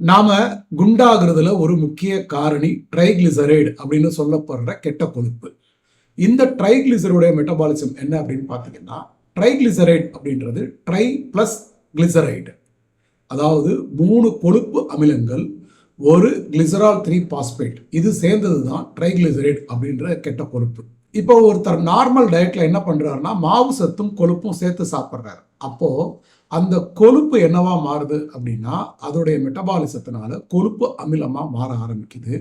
நாம குண்டாகிறதுல ஒரு முக்கிய காரணி ட்ரைக்ளிசரைடு அப்படின்னு சொல்லப்படுற கெட்ட கொழுப்பு. இந்த ட்ரைக்ளிசருடைய மெட்டபாலிசம் என்ன அப்படின்னு பார்த்தீங்கன்னா ட்ரைக்ளிசரைட் அப்படின்றது ட்ரை ப்ளஸ் கிளிசரைடு. அதாவது மூணு கொழுப்பு அமிலங்கள் ஒரு கிளிசரால் த்ரீ பாஸ்பேட். இது சேர்ந்தது தான் ட்ரைக்ளிசரைட் அப்படின்ற கெட்ட கொழுப்பு. இப்போ ஒருத்தர் நார்மல் டயட்டில் என்ன பண்ணுறாருன்னா மாவு சத்தும் கொழுப்பும் சேர்த்து சாப்பிட்றாரு. அப்போது அந்த கொழுப்பு என்னவா மாறுது அப்படின்னா அதோடைய மெட்டபாலிசத்தினால கொழுப்பு அமிலமாக மாற ஆரம்பிக்குது.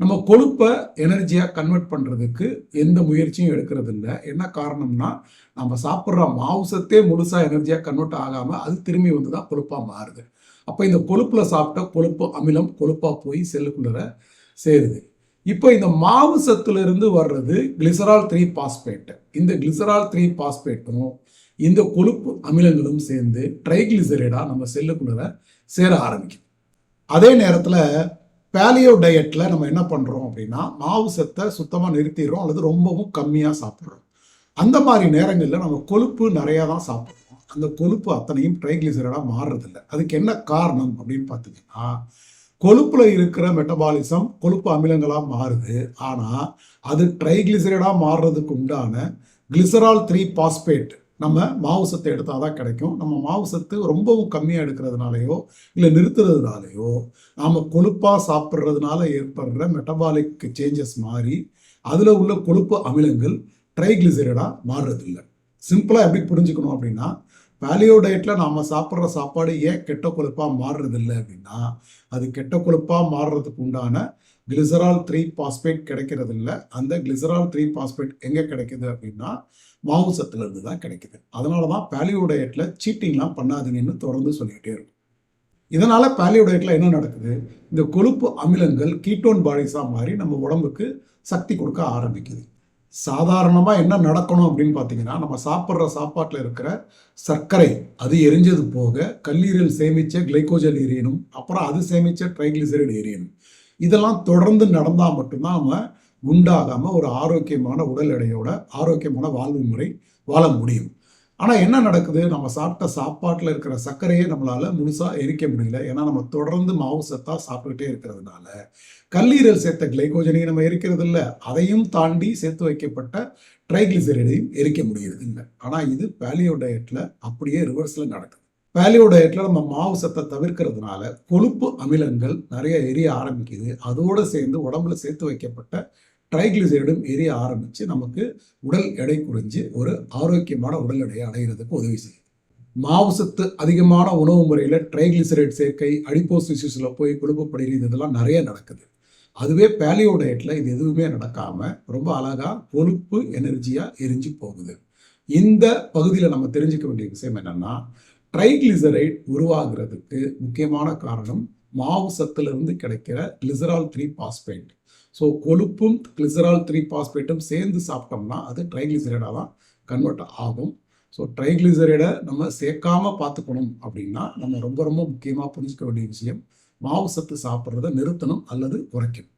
நம்ம கொழுப்பை எனர்ஜியாக கன்வெர்ட் பண்ணுறதுக்கு எந்த முயற்சியும் எடுக்கிறது இல்லை என்ன காரணம்னா நம்ம சாப்பிட்ற மாவுசத்தே முழுசாக எனர்ஜியாக கன்வெர்ட் ஆகாமல் அது திரும்பி வந்து தான் கொழுப்பாக மாறுது. அப்போ இந்த கொழுப்பில் சாப்பிட்ட கொழுப்பு அமிலம் கொழுப்பாக போய் செல்லுக்குள்ளே சேருது. இப்போ இந்த மாவு சத்துலேருந்து வர்றது கிளிசரால் த்ரீ பாஸ்பேட் இந்த கிளிசரால் த்ரீ பாஸ்பேட்டும் இந்த கொழுப்பு அமிலங்களும் சேர்ந்து ட்ரைகிளிசரைடாக நம்ம செல்லுக்குள்ள சேர ஆரம்பிக்கும் அதே நேரத்தில் பேலியோ டயட்டில் நம்ம என்ன பண்ணுறோம் அப்படின்னா மாவு சத்தை சுத்தமாக நிறுத்திடுறோம் அல்லது ரொம்பவும் கம்மியாக சாப்பிட்றோம். அந்த மாதிரி நேரங்களில் நம்ம கொழுப்பு நிறையா தான் சாப்பிட்றோம். அந்த கொழுப்பு அத்தனையும் ட்ரைகிளிசரைடாக மாறுறதில்ல. அதுக்கு என்ன காரணம் அப்படின்னு பார்த்தீங்கன்னா கொழுப்புல இருக்கிற மெட்டபாலிசம் கொழுப்பு அமிலங்களாக மாறுது. ஆனால் அது ட்ரைகிளிசரைடாக மாறுறதுக்கு உண்டான கிளிசரால் த்ரீ பாஸ்பேட் நம்ம மாவுசத்தை எடுத்தால் தான் கிடைக்கும். நம்ம மாவு சத்து ரொம்பவும் கம்மியாக எடுக்கிறதுனாலையோ இல்லை நிறுத்துறதுனாலையோ நாம் கொழுப்பாக சாப்பிட்றதுனால ஏற்படுற மெட்டபாலிக் சேஞ்சஸ் மாறி அதில் உள்ள கொழுப்பு அமிலங்கள் ட்ரைகிளிசரைடாக மாறுறதில்லை. சிம்பிளாக எப்படி புரிஞ்சுக்கணும் அப்படின்னா பேலியோ டயட்டில் நாம் சாப்பிட்ற சாப்பாடு ஏன் கெட்ட கொழுப்பாக மாறுறதில்லை அப்படின்னா அது கெட்ட கொழுப்பாக மாறுறதுக்கு உண்டான கிளிசரால் த்ரீ பாஸ்பேட் கிடைக்கிறது இல்லை அந்த கிளிசரால் த்ரீ பாஸ்பேட் எங்கே கிடைக்குது அப்படின்னா மாவு சத்துலேருந்து தான் கிடைக்குது. அதனால தான் பேலியோ டயட்டில் சீட்டிங்லாம் பண்ணாதுங்கன்னு தொடர்ந்து சொல்லிக்கிட்டே இருக்கும். இதனால் பேலியோ டயட்டில் என்ன நடக்குது? இந்த கொழுப்பு அமிலங்கள் கீட்டோன் பாடிஸாக மாறி நம்ம உடம்புக்கு சக்தி கொடுக்க ஆரம்பிக்குது. சாதாரணமாக என்ன நடக்கணும் அப்படின்னு பார்த்தீங்கன்னா நம்ம சாப்பிட்ற சாப்பாட்டில் இருக்கிற சர்க்கரை அது எரிஞ்சது போக கல்லீரல் சேமித்த கிளைக்கோஜன் எரியணும் அப்புறம் அது சேமித்த ட்ரைக்ளிசரைடு எரியணும் இதெல்லாம் தொடர்ந்து நடந்தால் மட்டும்தான் நம்ம குண்டாகாமல் ஒரு ஆரோக்கியமான உடல் எடையோட ஆரோக்கியமான வாழ்வு முறை வாழ முடியும். ஆனால் என்ன நடக்குது? நம்ம சாப்பிட்ட சாப்பாட்டில் இருக்கிற சர்க்கரையை நம்மளால் முழுசாக எரிக்க முடியல. ஏன்னா நம்ம தொடர்ந்து மாவு சத்தாக சாப்பிட்டுட்டே இருக்கிறதுனால கல்லீரல் சேர்த்த கிளைகோஜனையும் நம்ம எரிக்கிறது இல்லை. அதையும் தாண்டி சேர்த்து வைக்கப்பட்ட ட்ரைகிளிசரைடையும் எரிக்க முடியறது இல்லை. ஆனால் இது பேலியோ டயட்டில் அப்படியே ரிவர்ஸில் நடக்குது. பேலியோ டயட்டில் நம்ம மாவு சத்தை தவிர்க்கிறதுனால கொழுப்பு அமிலங்கள் நிறைய எரிய ஆரம்பிக்குது. அதோடு சேர்ந்து உடம்புல சேர்த்து வைக்கப்பட்ட ட்ரைக்ளிசரைடும் எரிய ஆரம்பித்து நமக்கு உடல் எடை குறைஞ்சு ஒரு ஆரோக்கியமான உடல் எடையை அடைகிறதுக்கு உதவி செய்யுது மாவு சத்து அதிகமான உணவு முறையில் ட்ரைக்ளிசரைட் சேர்க்கை அடிப்போஸ் இஷ்யூஸில் போய் குழுப்பப்படுகிறது இதெல்லாம் நிறைய நடக்குது. அதுவே பேலியோ டயட்டில் இது எதுவுமே நடக்காமல் ரொம்ப அழகாக கொழுப்பு எனர்ஜியாக எரிஞ்சு போகுது. இந்த பகுதியில் நம்ம தெரிஞ்சுக்க வேண்டிய விஷயம் என்னென்னா ட்ரைக்ளிசரைட் உருவாகிறதுக்கு முக்கியமான காரணம் மாவு சத்துலேருந்து கிடைக்கிற கிளிசரால் த்ரீ பாஸ்பேட் ஸோ கொழுப்பும் கிளிசரால் த்ரீ பாஸ்பேட்டும் சேர்ந்து சாப்பிட்டோம்னா அது ட்ரைகிளிசரைடாக தான் கன்வெர்ட் ஆகும். ஸோ ட்ரைகிளிசரைடை நம்ம சேர்க்காம பார்த்துக்கணும் அப்படின்னா நம்ம ரொம்ப ரொம்ப முக்கியமாக புரிஞ்சுக்க வேண்டிய விஷயம் மாவு சத்து சாப்பிட்றத நிறுத்தணும் அல்லது குறைக்கணும்.